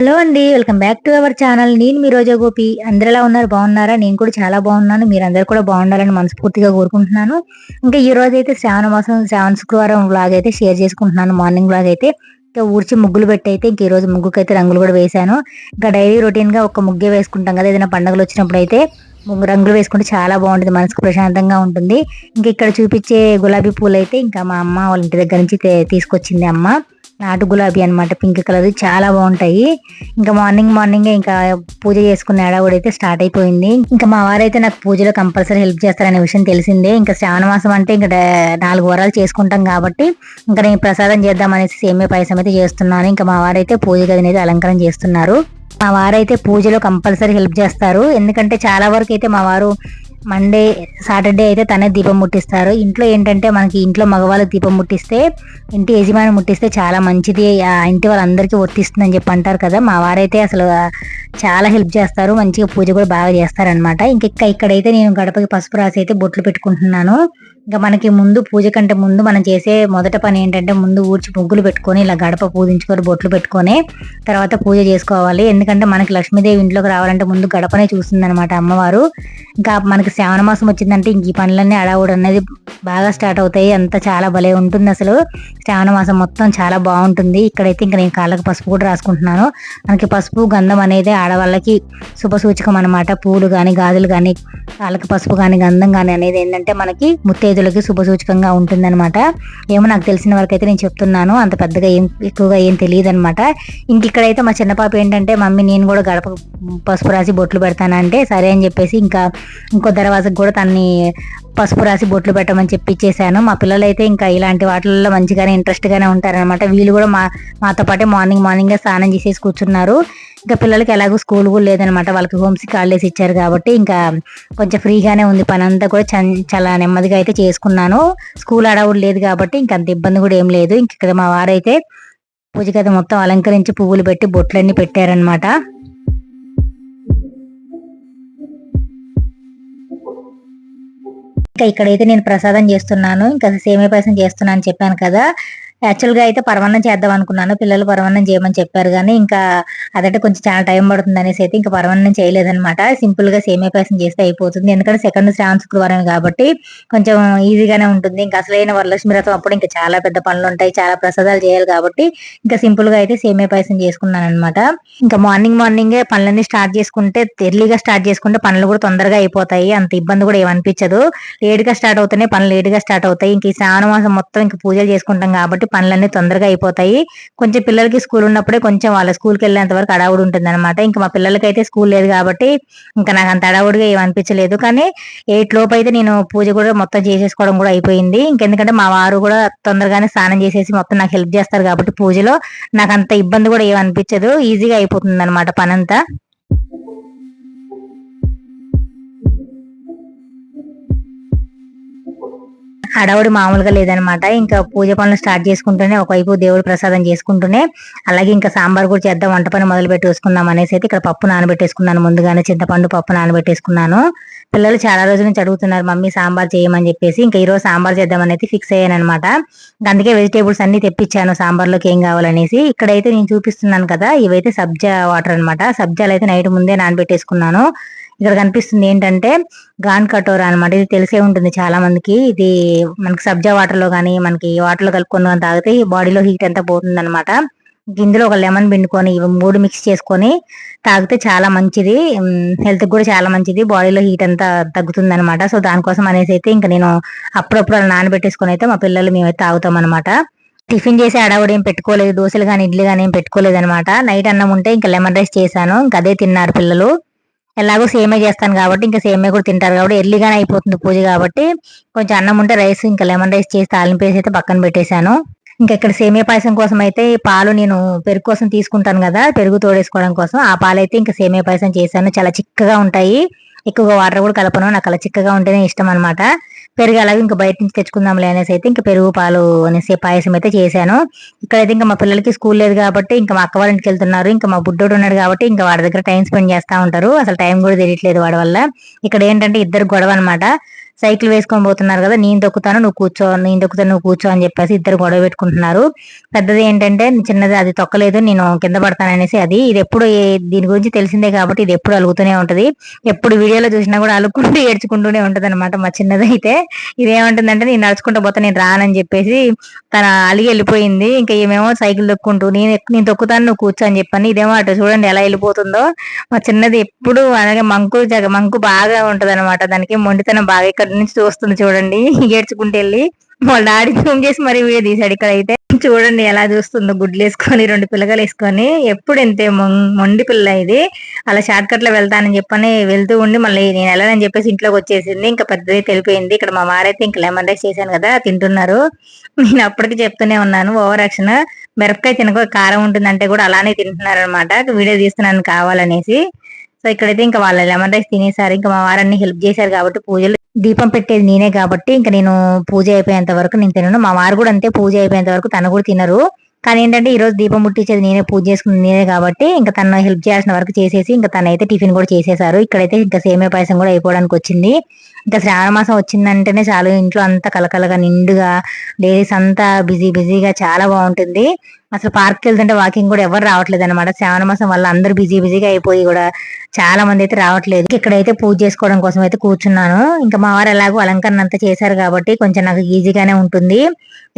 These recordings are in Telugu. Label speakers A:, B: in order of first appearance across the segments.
A: హలో అండి welcome back to our channel. నేను మీ రోజా గోపి. అందరిలా ఉన్నారు? బాగున్నారా? నేను కూడా చాలా బాగున్నాను. మీరు కూడా బాగుండాలని మనస్ఫూర్తిగా కోరుకుంటున్నాను. ఇంకా ఈ రోజు అయితే శ్రావణ మాసం శ్రావణ శుక్రవారం లాగా అయితే షేర్ చేసుకుంటున్నాను. మార్నింగ్ లాగా అయితే ఇంకా ఊడ్చి ముగ్గులు పెట్టి అయితే ఇంక ఈ రోజు అయితే రంగులు కూడా వేశాను. ఇంకా డైలీ రొటీన్గా ఒక ముగ్గే వేసుకుంటాం కదా ఏదైనా పండుగలు వచ్చినప్పుడు అయితే ముగ్గు రంగులు వేసుకుంటే చాలా బాగుంటుంది మనసుకు ప్రశాంతంగా ఉంటుంది. ఇంకా ఇక్కడ చూపించే గులాబీ పూలు అయితే ఇంకా మా అమ్మ వాళ్ళ ఇంటి దగ్గర నుంచి తీసుకొచ్చింది అమ్మ. నాటు గులాబీ అనమాట పింక్ కలర్. చాలా బాగుంటాయి. ఇంకా మార్నింగ్ మార్నింగ్ ఇంకా పూజ చేసుకునే కూడా అయితే స్టార్ట్ అయిపోయింది. ఇంకా మా వారైతే నాకు పూజలో కంపల్సరీ హెల్ప్ చేస్తారనే విషయం తెలిసిందే. ఇంకా శ్రావణ మాసం అంటే ఇంకా నాలుగు వారాలు చేసుకుంటాం కాబట్టి ఇంకా నేను ప్రసాదం చేద్దాం అనేసి సేమే పాయసం అయితే చేస్తున్నాను. ఇంకా మా వారైతే పూజ గదిని అయితే అలంకరణ చేస్తున్నారు. మా వారైతే పూజలో కంపల్సరీ హెల్ప్ చేస్తారు. ఎందుకంటే చాలా వరకు అయితే మా వారు మండే సాటర్డే అయితే తనే దీపం ముట్టిస్తారు. ఇంట్లో ఏంటంటే మనకి ఇంట్లో మగవాళ్ళు దీపం ముట్టిస్తే ఇంటి యజమాని ముట్టిస్తే చాలా మంచిది. ఆ ఇంటి వాళ్ళందరికీ వర్తిస్తుందని చెప్పి అంటారు కదా. మా వారైతే అసలు చాలా హెల్ప్ చేస్తారు. మంచిగా పూజ కూడా బాగా చేస్తారనమాట ఇంక ఇక్కడైతే నేను గడపకి పసుపు రాసి అయితే బొట్లు పెట్టుకుంటున్నాను. ఇంకా మనకి ముందు పూజ కంటే ముందు మనం చేసే మొదట పని ఏంటంటే ముందు ఊడ్చి ముగ్గులు పెట్టుకొని ఇలా గడప పూజించుకొని బొట్లు పెట్టుకొని తర్వాత పూజ చేసుకోవాలి. ఎందుకంటే మనకి లక్ష్మీదేవి ఇంట్లోకి రావాలంటే ముందు గడపనే చూస్తుంది అనమాట అమ్మవారు. ఇంకా మనకి శ్రావణ మాసం వచ్చిందంటే ఇంక ఈ పనులన్నీ అడావుడు అనేది బాగా స్టార్ట్ అవుతాయి. అంతా చాలా భలే ఉంటుంది అసలు. శ్రావణ మాసం మొత్తం చాలా బాగుంటుంది. ఇక్కడైతే ఇంకా నేను కాళ్ళకి పసుపు కూడా రాసుకుంటున్నాను. మనకి పసుపు గంధం అనేది ఆడవాళ్ళకి శుభసూచకం అనమాట పూలు కానీ గాజులు కానీ కాళ్ళకి పసుపు కానీ గంధం కానీ అనేది ఏంటంటే మనకి ముత్తైదులకి శుభ సూచకంగా ఉంటుందన్నమాట. ఏమో నాకు తెలిసిన వరకు అయితే నేను చెప్తున్నాను. అంత పెద్దగా ఏం ఎక్కువగా ఏం తెలియదు అనమాట ఇంక ఇక్కడైతే మా చిన్న పాప ఏంటంటే మమ్మీ నేను కూడా గడప పసుపు రాసి బొట్లు పెడతానంటే సరే అని చెప్పేసి ఇంకా ఇంకో దర్వాజకు కూడా తన్ని పసుపు రాసి బొట్లు పెట్టమని చెప్పి ఇచ్చేసాను మా పిల్లలు అయితే ఇంకా ఇలాంటి వాటిల్లో మంచిగానే ఇంట్రెస్ట్గానే ఉంటారనమాట వీళ్ళు కూడా మా మాతో పాటే మార్నింగ్ మార్నింగ్ స్నానం చేసేసి కూర్చున్నారు. ఇంకా పిల్లలకి ఎలాగో స్కూల్ కూడా లేదనమాట. వాళ్ళకి హోమ్స్ హాలిడేస్ ఇచ్చారు కాబట్టి ఇంకా కొంచెం ఫ్రీగానే ఉంది. పని అంతా కూడా చాలా నెమ్మదిగా అయితే చేసుకున్నాను. స్కూల్ అడవుడు లేదు కాబట్టి ఇంకా అంత ఇబ్బంది కూడా ఏం లేదు. ఇంక ఇక్కడ మా వారైతే పూజ గద మొత్తం అలంకరించి పువ్వులు పెట్టి బొట్లన్నీ పెట్టారనమాట. ఇంకా ఇక్కడైతే నేను ప్రసాదం చేస్తున్నాను. ఇంకా సేమే పాయసం చేస్తున్నాను చెప్పాను కదా. యాక్చువల్గా అయితే పరమాన్నం చేద్దాం అనుకున్నాను. పిల్లలు పరమాన్నం చేయమని చెప్పారు కానీ ఇంకా అదంటే కొంచెం చాలా టైం పడుతుంది అనేసి అయితే ఇంకా పరమాన్నం చేయలేదనమాట సింపుల్గా సేమే పాయసం చేస్తే అయిపోతుంది. ఎందుకంటే సెకండ్ శ్రావణ శుక్రవారం కాబట్టి కొంచెం ఈజీగానే ఉంటుంది. ఇంకా అసలైన వరలక్ష్మి రథం అప్పుడు ఇంకా చాలా పెద్ద పనులు ఉంటాయి. చాలా ప్రసాదాలు చేయాలి కాబట్టి ఇంకా సింపుల్గా అయితే సేమే పాయసం చేసుకున్నాను అనమాట ఇంకా మార్నింగ్ మార్నింగ్ పనులన్నీ స్టార్ట్ చేసుకుంటే ఎర్లీగా స్టార్ట్ చేసుకుంటే పనులు కూడా తొందరగా అయిపోతాయి. అంత ఇబ్బంది కూడా ఏమనిపించదు లేట్గా స్టార్ట్ అవుతున్నాయి పనులు లేట్గా స్టార్ట్ అవుతాయి. ఇంక ఈ శ్రావణ మాసం మొత్తం ఇంకా పూజలు చేసుకుంటాం కాబట్టి పనులన్నీ తొందరగా అయిపోతాయి. కొంచెం పిల్లలకి స్కూల్ ఉన్నప్పుడే కొంచెం వాళ్ళ స్కూల్కి వెళ్ళేంత వరకు అడావుడు ఉంటుంది అనమాట ఇంకా మా పిల్లలకైతే స్కూల్ లేదు కాబట్టి ఇంకా నాకు అంత అడావుడిగా ఏమి అనిపించలేదు. కానీ ఎయిట్ లోపు అయితే నేను పూజ కూడా మొత్తం చేసేసుకోవడం కూడా అయిపోయింది. ఇంకెందుకంటే మా వారు కూడా తొందరగానే స్నానం చేసేసి మొత్తం నాకు హెల్ప్ చేస్తారు కాబట్టి పూజలో. నాకు అంత ఇబ్బంది కూడా ఏమి అనిపించదు. ఈజీగా అయిపోతుంది అనమాట పనంతా. హడావుడి మామూలుగా లేదనమాట. ఇంకా పూజ పనులు స్టార్ట్ చేసుకుంటూనే ఒకవైపు దేవుడు ప్రసాదం చేసుకుంటూనే అలాగే ఇంకా సాంబార్ కూడా చేద్దాం వంట పని మొదలు పెట్టేసుకుందాం అనేసి అయితే ఇక్కడ పప్పు నానబెట్టేసుకున్నాను. ముందుగానే చింతపండు పప్పు నానబెట్టేసుకున్నాను. పిల్లలు చాలా రోజుల నుంచి అడుగుతున్నారు మమ్మీ సాంబార్ చేయమని చెప్పేసి. ఇంకా ఈరోజు సాంబార్ చేద్దామని అయితే ఫిక్స్ అయ్యాను అనమాట అందుకే వెజిటేబుల్స్ అన్ని తెప్పించాను సాంబార్లోకి ఏం కావాలనేసి. ఇక్కడైతే నేను చూపిస్తున్నాను కదా ఇవైతే సబ్జా వాటర్ అనమాట. సబ్జాలు అయితే నైట్ ముందే నానబెట్టేసుకున్నాను. ఇక్కడ కనిపిస్తుంది ఏంటంటే గాన్ కటోరా అనమాట ఇది తెలిసే ఉంటుంది చాలా మందికి ఇది మనకి సబ్జా వాటర్లో కానీ మనకి వాటర్లో కలుపుకొని తాగితే బాడీలో హీట్ అంతా పోతుంది అనమాట ఇందులో ఒక లెమన్ పిండుకొని ఇవి మూడు మిక్స్ చేసుకొని తాగితే చాలా మంచిది. హెల్త్ కూడా చాలా మంచిది. బాడీలో హీట్ అంతా తగ్గుతుంది అనమాట సో దానికోసం అనేసి అయితే ఇంకా నేను అప్పుడప్పుడు అలా నానబెట్టేసుకొని అయితే మా పిల్లలు మేమైతే తాగుతాం అనమాట టిఫిన్ చేసి అడవుడు ఏం పెట్టుకోలేదు. దోశలు కానీ ఇడ్లీ కానీ ఏం పెట్టుకోలేదు అనమాట నైట్ అన్నం ఉంటే ఇంకా లెమన్ రైస్ చేశాను. ఇంకా అదే తిన్నారు పిల్లలు. ఎలాగో సేమే చేస్తాను కాబట్టి ఇంకా సేమే కూడా తింటారు కాబట్టి ఎర్లీగానే అయిపోతుంది పూజ కాబట్టి కొంచెం అన్నం ఉంటే రైస్ ఇంకా లెమన్ రైస్ చేసి తాలింపేసి అయితే పక్కన పెట్టేశాను. ఇంకా ఇక్కడ సేమియా పాయసం కోసం అయితే పాలు నేను పెరుగు కోసం తీసుకుంటాను కదా పెరుగు తోడేసుకోవడం కోసం. ఆ పాలు అయితే ఇంకా సేమియా పాయసం చేశాను. చాలా చిక్కగా ఉంటాయి. ఎక్కువగా వాటర్ కూడా కలపను. నాకు అలా చిక్కగా ఉంటేనే ఇష్టం అనమాట పెరుగు అలాగే ఇంకా బయట నుంచి తెచ్చుకుందాంలే అనేసి అయితే ఇంకా పెరుగు పాలు అనేసి పాయసం అయితే చేశాను. ఇక్కడైతే ఇంకా మా పిల్లలకి స్కూల్ లేదు కాబట్టి ఇంకా మా అక్క వాళ్ళ ఇంటికి వెళ్తున్నారు. ఇంకా మా బుడ్డోడు ఉన్నాడు కాబట్టి ఇంకా వాడి దగ్గర టైం స్పెండ్ చేస్తూ ఉంటారు. అసలు టైం కూడా తెలియట్లేదు వాడి వల్ల. ఇక్కడ ఏంటంటే ఇద్దరు గొడవ అనమాట సైకిల్ వేసుకొని పోతున్నారు కదా నేను తొక్కుతాను నువ్వు కూర్చో నేను తొక్కుతాను నువ్వు కూర్చో అని చెప్పేసి ఇద్దరు గొడవ పెట్టుకుంటున్నారు. పెద్దది ఏంటంటే చిన్నది అది తొక్కలేదు నేను కింద పడతాననేసి అది. ఇది ఎప్పుడు దీని గురించి తెలిసిందే కాబట్టి ఇది ఎప్పుడు అలుగుతూనే ఉంటది. ఎప్పుడు వీడియోలో చూసినా కూడా అలుక్కుంటూ ఏడ్చుకుంటూనే ఉంటది అనమాట మా చిన్నది అయితే ఇదేమంటుందంటే నేను నడుచుకుంటూ పోతా నేను రానని చెప్పేసి తన అలిగి వెళ్ళిపోయింది. ఇంకా ఏమేమో సైకిల్ తొక్కుంటూ నేను నేను తొక్కుతాను నువ్వు కూర్చో అని చెప్పాను ఇదేమో అటు చూడండి ఎలా వెళ్ళిపోతుందో. మా చిన్నది ఎప్పుడు అలాగే మంకు జగ మంకు బాగా ఉంటది అనమాట దానికి మొండితనం బాగా ఇక్కడ నుంచి చూస్తుంది చూడండి. ఏడ్చుకుంటూ వెళ్ళి వాళ్ళ డాడీ జూమ్ చేసి మరి వీడియో తీసాడు ఇక్కడ అయితే. చూడండి ఎలా చూస్తుందో గుడ్లు వేసుకొని రెండు పిల్లగలు వేసుకొని. ఎప్పుడు ఇంతే మొం- మొండి పిల్ల ఇది. అలా షార్ట్ కట్లో వెళ్తానని చెప్పని వెళ్తూ ఉండి మళ్ళీ నేను వెళ్ళాలని చెప్పేసి ఇంట్లోకి వచ్చేసింది. ఇంకా పెద్దది తెలిపోయింది ఇక్కడ మా వారైతే ఇంకా లెమన్ రైస్ చేశాను కదా తింటున్నారు. నేను అప్పటికి చెప్తూనే ఉన్నాను ఓవర్ యాక్షన్. మిరపకాయ తినక కారం ఉంటుందంటే కూడా అలానే తింటున్నారు అనమాట వీడియో తీస్తున్నాను కావాలనేసి. సో ఇక్కడైతే ఇంకా వాళ్ళ లెమన్ రైస్ తినేసారు. ఇంకా మా వారన్ని హెల్ప్ చేశారు కాబట్టి పూజలు దీపం పెట్టేది నేనే కాబట్టి ఇంకా నేను పూజ అయిపోయేంత వరకు నేను తినను. మా వారు కూడా అంతే పూజ అయిపోయేంత వరకు తను కూడా తినరు. కానీ ఏంటంటే ఈ రోజు దీపం ముట్టించేది నేనే పూజ చేసుకుని నేనే కాబట్టి ఇంకా తను హెల్ప్ చేయాల్సిన వరకు చేసేసి ఇంకా తనైతే టిఫిన్ కూడా చేసేసారు ఇక్కడైతే ఇంకా సేమే పాయసం కూడా అయిపోవడానికి వచ్చింది. ఇంకా శ్రావణ మాసం వచ్చిందంటేనే చాలు ఇంట్లో అంతా కలకలగా నిండుగా లేడీస్ అంతా బిజీ బిజీగా చాలా బాగుంటుంది. అసలు పార్క్ వెళ్తుంటే వాకింగ్ కూడా ఎవరు రావట్లేదు అనమాట శ్రావణ మాసం వల్ల అందరూ బిజీ బిజీగా అయిపోయి కూడా చాలా మంది అయితే రావట్లేదు. ఇక్కడైతే పూజ చేసుకోవడం కోసం అయితే కూర్చున్నాను. ఇంకా మా వారు ఎలాగో అలంకరణ అంతా చేశారు కాబట్టి కొంచెం నాకు ఈజీగానే ఉంటుంది.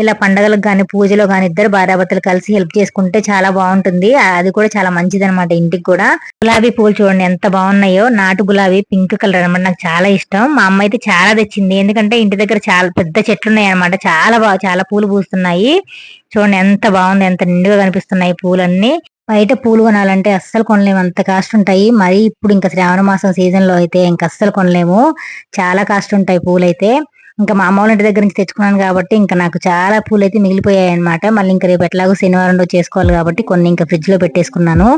A: ఇలా పండగలకు కానీ పూజలో కానీ ఇద్దరు భార్యాభర్తలు కలిసి హెల్ప్ చేసుకుంటే చాలా బాగుంటుంది. అది కూడా చాలా మంచిది అనమాట ఇంటికి కూడా. గులాబీ పూలు చూడండి ఎంత బాగున్నాయో. నాటు గులాబీ పింక్ కలర్ అనమాట నాకు చాలా ఇష్టం. మా అమ్మ అయితే చాలా తెచ్చింది. ఎందుకంటే ఇంటి దగ్గర చాలా పెద్ద చెట్లు ఉన్నాయి అనమాట చాలా బాగా చాలా పూలు పూస్తున్నాయి. చూడండి ఎంత బాగుంది ఎంత నిండుగా కనిపిస్తున్నాయి పూలన్నీ. బయట పూలు కొనాలంటే అస్సలు కొనలేము. అంత కాస్ట్ ఉంటాయి. మరి ఇప్పుడు ఇంకా శ్రావణ మాసం సీజన్లో అయితే ఇంకా అస్సలు కొనలేము. చాలా కాస్ట్ ఉంటాయి పూలు అయితే ఇంకా మా అమ్మ ఇంటి దగ్గర నుంచి తెచ్చుకున్నాను కాబట్టి ఇంకా నాకు చాలా పూలు అయితే మిగిలిపోయాయి అనమాట మళ్ళీ ఇంకా రేపు ఎట్లాగో శనివారం రోజు చేసుకోవాలి కాబట్టి కొన్ని ఇంకా ఫ్రిడ్జ్లో పెట్టేసుకున్నాను.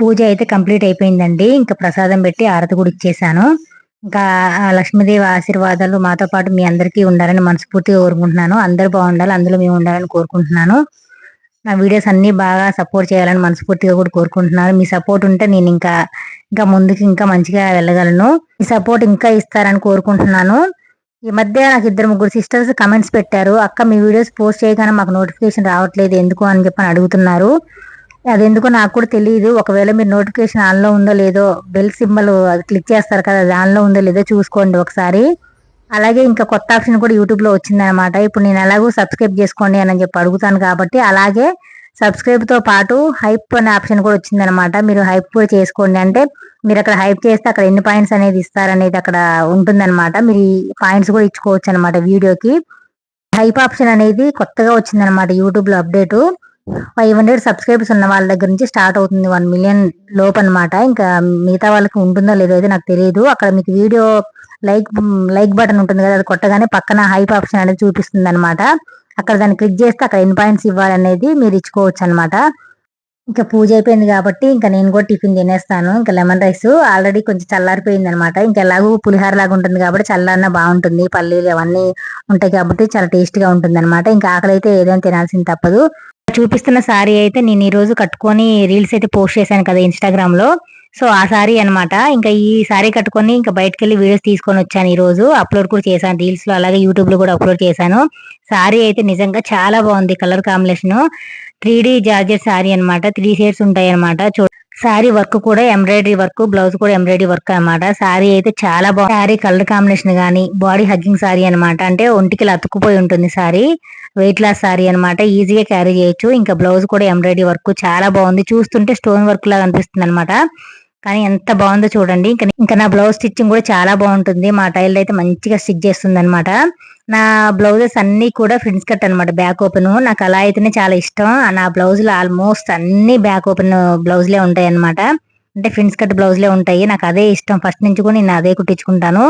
A: పూజ అయితే కంప్లీట్ అయిపోయిందండి. ఇంకా ప్రసాదం పెట్టి ఆరతి కూడా ఇచ్చేసాను. ఇంకా లక్ష్మీదేవి ఆశీర్వాదాలు మాతో పాటు మీ అందరికీ ఉండాలని మనస్ఫూర్తిగా కోరుకుంటున్నాను. అందరూ బాగుండాలి అందులో మేము ఉండాలని కోరుకుంటున్నాను. నా వీడియోస్ అన్ని బాగా సపోర్ట్ చేయాలని మనస్ఫూర్తిగా కూడా కోరుకుంటున్నాను. మీ సపోర్ట్ ఉంటే నేను ఇంకా ఇంకా ముందుకు ఇంకా మంచిగా వెళ్ళగలను. మీ సపోర్ట్ ఇంకా ఇస్తారని కోరుకుంటున్నాను. ఈ మధ్య నాకు ఇద్దరు ముగ్గురు సిస్టర్స్ కమెంట్స్ పెట్టారు. అక్క మీ వీడియోస్ పోస్ట్ చేయగానే మాకు నోటిఫికేషన్ రావట్లేదు. ఎందుకు అని చెప్పని అడుగుతున్నారు. అది ఎందుకో నాకు కూడా తెలియదు ఒకవేళ మీరు నోటిఫికేషన్ ఆన్లో ఉందో లేదో బెల్ సింబల్ అది క్లిక్ చేస్తారు కదా అది ఆన్లో ఉందో లేదో చూసుకోండి ఒకసారి. అలాగే ఇంకా కొత్త ఆప్షన్ కూడా యూట్యూబ్లో వచ్చిందనమాట ఇప్పుడు నేను ఎలాగో సబ్స్క్రైబ్ చేసుకోండి అని చెప్పి అడుగుతాను కాబట్టి అలాగే సబ్స్క్రైబ్తో పాటు హైప్ అనే ఆప్షన్ కూడా వచ్చిందనమాట మీరు హైప్ కూడా చేసుకోండి. అంటే మీరు అక్కడ హైప్ చేస్తే అక్కడ ఎన్ని పాయింట్స్ అనేది ఇస్తారనేది అక్కడ ఉంటుందన్నమాట. మీరు పాయింట్స్ కూడా ఇచ్చుకోవచ్చు అనమాట వీడియోకి. హైప్ ఆప్షన్ అనేది కొత్తగా వచ్చిందనమాట యూట్యూబ్లో అప్డేటు. ఫైవ్ హండ్రెడ్ సబ్స్క్రైబర్స్ ఉన్న వాళ్ళ దగ్గర నుంచి స్టార్ట్ అవుతుంది వన్ మిలియన్ లోపు అనమాట ఇంకా మిగతా వాళ్ళకి ఉంటుందో లేదో అయితే నాకు తెలియదు అక్కడ మీకు వీడియో లైక్ లైక్ బటన్ ఉంటుంది కదా అది కొట్టగానే పక్కన హైప్ ఆప్షన్ అనేది చూపిస్తుంది అనమాట అక్కడ దాన్ని క్లిక్ చేస్తే అక్కడ ఎన్ని పాయింట్స్ ఇవ్వాలనేది మీరు ఇచ్చుకోవచ్చు అనమాట ఇంకా పూజ అయిపోయింది కాబట్టి ఇంకా నేను కూడా టిఫిన్ తినేస్తాను. ఇంకా లెమన్ రైస్ ఆల్రెడీ కొంచెం చల్లారిపోయింది అనమాట ఇంకా ఎలాగో పులిహార లాగా ఉంటుంది కాబట్టి చల్లారిన బాగుంటుంది. పల్లీలు అవన్నీ ఉంటాయి కాబట్టి చాలా టేస్టీగా ఉంటుంది అనమాట ఇంకా ఆకలి అయితే ఏదైనా తినాల్సింది తప్పదు. చూపిస్తున్న సారీ అయితే నేను ఈ రోజు కట్టుకొని రీల్స్ అయితే పోస్ట్ చేశాను కదా ఇన్స్టాగ్రామ్లో. సో ఆ సారీ అనమాట ఇంకా ఈ సారీ కట్టుకొని ఇంకా బయటకు వెళ్ళి వీడియోస్ తీసుకొని వచ్చాను ఈ రోజు. అప్లోడ్ కూడా చేశాను. రీల్స్లో అలాగే యూట్యూబ్లో కూడా అప్లోడ్ చేశాను. సారీ అయితే నిజంగా చాలా బాగుంది. Colour combination. Three D georgette sari అనమాట త్రీ షేడ్స్ ఉంటాయి అనమాట శారీ సారీ వర్క్ కూడా ఎంబ్రాయిడరీ వర్క్ బ్లౌజ్ కూడా ఎంబ్రాయిడరీ వర్క్ అన్నమాట. సారీ అయితే చాలా బాగుంది సారీ కలర్ కాంబినేషన్ గానీ బాడీ హగ్గింగ్ సారీ అన్నమాట. అంటే ఒంటికి ఇలా అతుక్కుపోయి ఉంటుంది సారీ వెయిట్ లాస్ సారీ అన్నమాట. ఈజీగా క్యారీ చేయొచ్చు. ఇంకా బ్లౌజ్ కూడా ఎంబ్రాయిడరీ వర్క్ చాలా బాగుంది. చూస్తుంటే స్టోన్ వర్క్ లాగా అనిపిస్తుంది అనమాట కానీ ఎంత బాగుందో చూడండి. ఇంకా ఇంకా నా బ్లౌజ్ స్టిచ్చింగ్ కూడా చాలా బాగుంటుంది. మా టైల్ అయితే మంచిగా స్టిచ్ చేస్తుంది అనమాట నా బ్లౌజెస్ అన్ని కూడా ఫ్రిన్స్ కట్ అనమాట బ్యాక్ ఓపెన్. నాకు అలా అయితేనే చాలా ఇష్టం. నా బ్లౌజులు ఆల్మోస్ట్ అన్ని బ్యాక్ ఓపెన్ బ్లౌజ్లే ఉంటాయి అనమాట అంటే ఫ్రిన్స్ కట్ బ్లౌజ్లే ఉంటాయి. నాకు అదే ఇష్టం. ఫస్ట్ నుంచి కూడా నేను అదే కుట్టించుకుంటాను.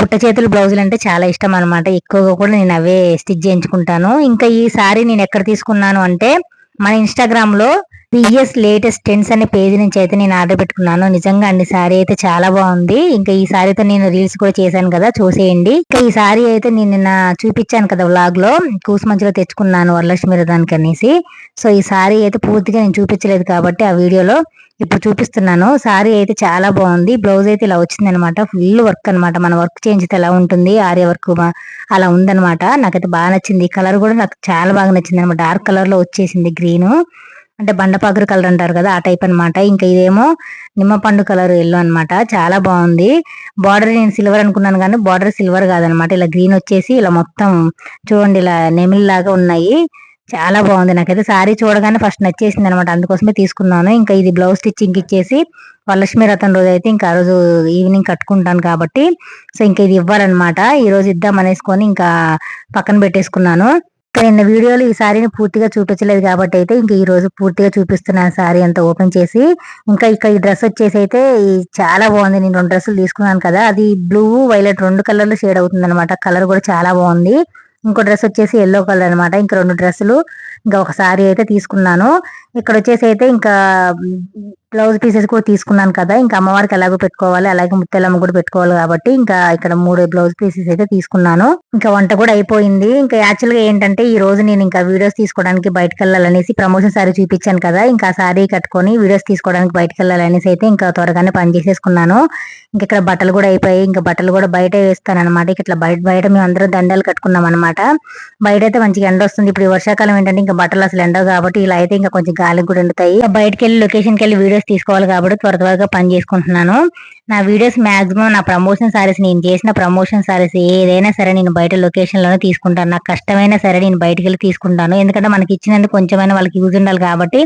A: బుట్ట చేతుల బ్లౌజులు అంటే చాలా ఇష్టం అనమాట ఎక్కువగా కూడా నేను అవే స్టిచ్ చేయించుకుంటాను. ఇంకా ఈ సారీ నేను ఎక్కడ తీసుకున్నాను అంటే మన ఇన్స్టాగ్రామ్లో బిఎస్ లేటెస్ట్ టెన్స్ అనే పేజ్ నుంచి అయితే నేను ఆర్డర్ పెట్టుకున్నాను. నిజంగా అండి సారీ అయితే చాలా బాగుంది. ఇంకా ఈ సారీతో నేను రీల్స్ కూడా చేశాను కదా చూసేయండి. ఇంకా ఈ సారీ అయితే నేను నిన్న చూపించాను కదా వ్లాగ్లో కూసుమంచిలో తెచ్చుకున్నాను వరలక్ష్మి రథానికి అనేసి. సో ఈ సారీ అయితే పూర్తిగా నేను చూపించలేదు కాబట్టి ఆ వీడియోలో ఇప్పుడు చూపిస్తున్నాను. సారీ అయితే చాలా బాగుంది. బ్లౌజ్ అయితే ఇలా వచ్చింది అనమాట ఫుల్ వర్క్ అనమాట. మన వర్క్ చేయించితే ఎలా ఉంటుంది ఆర్య వర్క్ అలా ఉందన్నమాట నాకైతే బాగా నచ్చింది. కలర్ కూడా నాకు చాలా బాగా నచ్చింది అనమాట. డార్క్ కలర్లో వచ్చేసింది గ్రీన్ అంటే బండపాకురు కలర్ అంటారు కదా ఆ టైప్ అన్నమాట. ఇంకా ఇదేమో నిమ్మపండు కలర్ ఎల్లో అనమాట చాలా బాగుంది. బార్డర్ నేను సిల్వర్ అనుకున్నాను కానీ బార్డర్ సిల్వర్ కాదనమాట ఇలా గ్రీన్ వచ్చేసి ఇలా మొత్తం చూడండి ఇలా నెమిల్ లాగా ఉన్నాయి. చాలా బాగుంది. నాకైతే సారీ చూడగానే ఫస్ట్ నచ్చేసింది అనమాట అందుకోసమే తీసుకున్నాను. ఇంకా ఇది బ్లౌజ్ స్టిచ్చింగ్ ఇచ్చేసి వరలక్ష్మి రథం రోజు అయితే ఇంకా ఆ రోజు ఈవినింగ్ కట్టుకుంటాను కాబట్టి. సో ఇంకా ఇది ఇవ్వాలన్నమాట. ఈ రోజు ఇద్దాం అనేసుకొని ఇంకా పక్కన పెట్టేసుకున్నాను. నిన్న వీడియోలో ఈ సారీని పూర్తిగా చూపించలేదు కాబట్టి అయితే ఇంకా ఈ రోజు పూర్తిగా చూపిస్తున్నాను సారీ అంతా ఓపెన్ చేసి. ఇంకా ఇక్కడ ఈ డ్రెస్ వచ్చేసి అయితే చాలా బాగుంది. నేను రెండు డ్రెస్సులు తీసుకున్నాను కదా అది బ్లూ వైలెట్ రెండు కలర్లు షేడ్ అవుతుంది అనమాట కలర్ కూడా చాలా బాగుంది. ఇంకో డ్రెస్ వచ్చేసి ఎల్లో కలర్ అనమాట ఇంకా రెండు డ్రెస్సులు ఇంకా ఒక సారీ అయితే తీసుకున్నాను. ఇక్కడ వచ్చేసి అయితే ఇంకా బ్లౌజ్ పీసెస్ కూడా తీసుకున్నాను కదా ఇంకా అమ్మవారికి ఎలాగో పెట్టుకోవాలి అలాగే ముత్తెలమ్మ కూడా పెట్టుకోవాలి కాబట్టి ఇంకా ఇక్కడ మూడు బ్లౌజ్ పీసెస్ అయితే తీసుకున్నాను. ఇంకా వంట కూడా అయిపోయింది. ఇంకా యాక్చువల్గా ఏంటంటే ఈ రోజు నేను ఇంకా వీడియోస్ తీసుకోవడానికి బయటకు వెళ్ళాలనేసి ప్రమోషన్ సారీ చూపించాను కదా ఇంకా సారీ కట్టుకొని వీడియోస్ తీసుకోవడానికి బయటకు వెళ్ళాలనేసి అయితే ఇంకా త్వరగానే పని చేసేసుకున్నాను. ఇంకా ఇక్కడ బట్టలు కూడా అయిపోయాయి. ఇంకా బట్టలు కూడా బయట వేస్తాను అనమాట ఇట్లా బయట బయట మేము అందరం దండాలు కట్టుకున్నాం అనమాట బయట అయితే మంచిగా ఎండ వస్తుంది. ఇప్పుడు వర్షాకాలం ఏంటంటే ఇంకా బట్టలు అసలు ఎండవు కాబట్టి ఇలా అయితే ఇంకా కొంచెం గాలికి కూడా ఎండుతాయి. బయటకు వెళ్ళి లొకేషన్కి వెళ్ళి వీడియోస్ తీసుకోవాలి కాబట్టి త్వర త్వరగా పని చేసుకుంటున్నాను. నా వీడియోస్ మాక్సిమం నా ప్రమోషన్ సారీస్ నేను చేసిన ప్రమోషన్ సారీస్ ఏదైనా సరే నేను బయట లొకేషన్లోనే తీసుకుంటాను. నాకు కష్టమైనా సరే నేను బయటికి వెళ్ళి తీసుకుంటాను. ఎందుకంటే మనకి ఇచ్చినందుకు కొంచెమైనా వాళ్ళకి యూజ్ ఉండాలి కాబట్టి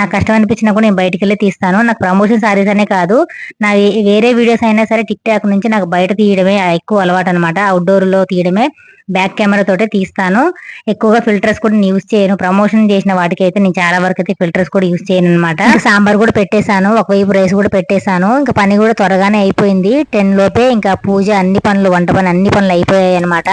A: నాకు కష్టం అనిపించినా కూడా నేను బయటికి వెళ్ళి తీస్తాను. నాకు ప్రమోషన్ సారీస్ అనే కాదు నా వేరే వీడియోస్ అయినా సరే టిక్ టాక్ నుంచి నాకు బయట తీయడమే ఎక్కువ అలవాటు అనమాట అవుట్డోర్లో తీయడమే బ్యాక్ కెమెరా తోటే తీస్తాను. ఎక్కువగా ఫిల్టర్స్ కూడా నేను యూస్ చేయను. ప్రమోషన్ చేసిన వాటికి అయితే నేను చాలా వరకు అయితే ఫిల్టర్స్ కూడా యూస్ చేయను అనమాట సాంబార్ కూడా పెట్టేశాను. ఒకవైపు రైస్ కూడా పెట్టేశాను. ఇంకా పని కూడా త్వరగానే అయిపోయింది. టెన్ లోపే ఇంకా పూజ అన్ని పనులు వంట పని అన్ని పనులు అయిపోయాయి అనమాట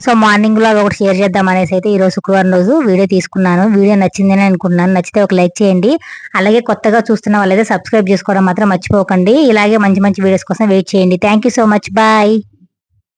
A: సో మార్నింగ్లో ఒకటి షేర్ చేద్దాం అనేసి అయితే ఈ రోజు శుక్రవారం రోజు వీడియో తీసుకున్నాను. వీడియో నచ్చిందని అనుకుంటున్నాను. నచ్చితే ఒక లైక్ చేయండి. అలాగే కొత్తగా చూస్తున్న వాళ్ళైతే సబ్స్క్రైబ్ చేసుకోవడం మాత్రం మర్చిపోకండి. ఇలాగే మంచి మంచి వీడియోస్ కోసం వెయిట్ చేయండి. Thank you so much bye